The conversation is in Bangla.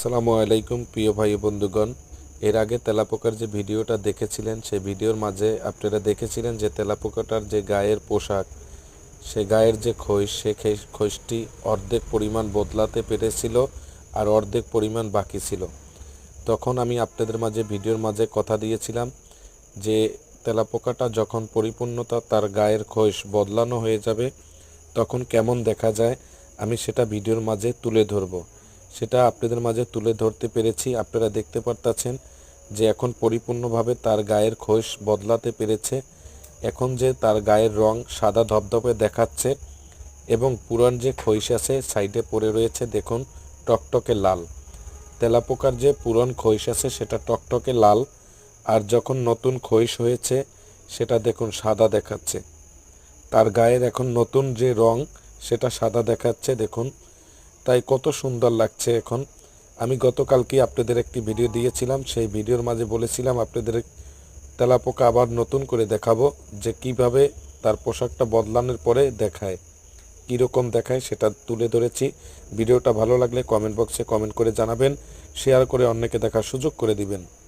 আসসালামু আলাইকুম, প্রিয় ভাই বন্ধুগণ। এর আগে তেলাপোকার যে ভিডিওটা দেখেছিলেন, সেই ভিডিওর মাঝে আপনারা দেখেছিলেন যে তেলাপোকাটার যে গায়ের পোশাক, সে গায়ের যে খোঁজ সে খে- অর্ধেক পরিমাণ বদলাতে পেরেছিল আর অর্ধেক পরিমাণ বাকি ছিল। তখন আমি আপনাদের মাঝে, ভিডিওর মাঝে কথা দিয়েছিলাম যে তেলাপোকাটা যখন পরিপূর্ণতা তার গায়ের খোঁজ বদলানো হয়ে যাবে, তখন কেমন দেখা যায়, আমি সেটা ভিডিওর মাঝে তুলে ধরব। সেটা আপনাদের মাঝে তুলে ধরতে পেরেছি। আপনারা দেখতে পারতাছেন যে এখন পরিপূর্ণভাবে তার গায়ের খোঁজ বদলাতে পেরেছে। এখন যে তার গায়ের রং সাদা ধপধপে দেখাচ্ছে এবং পুরান যে খৈশ আছে, সাইডে পড়ে রয়েছে, দেখুন, টকটকে লাল। তেলাপোকার যে পুরন খৈশ আছে, সেটা টকটকে লাল। আর যখন নতুন খৈশ হয়েছে, সেটা দেখুন, সাদা দেখাচ্ছে। তার গায়ের এখন নতুন যে রং, সেটা সাদা দেখাচ্ছে, দেখুন তাই কত সুন্দর লাগছে এখন। আমি গতকালকে আপনাদের একটি ভিডিও দিয়েছিলাম, সেই ভিডিওর মাঝে বলেছিলাম আপনাদের তেলাপোকা আবার নতুন করে দেখাবো, যে কীভাবে তার পোশাকটা বদলানোর পরে দেখায়, কীরকম দেখায় সেটা তুলে ধরেছি। ভিডিওটা ভালো লাগলে কমেন্ট বক্সে কমেন্ট করে জানাবেন, শেয়ার করে অন্যকে দেখার সুযোগ করে দিবেন।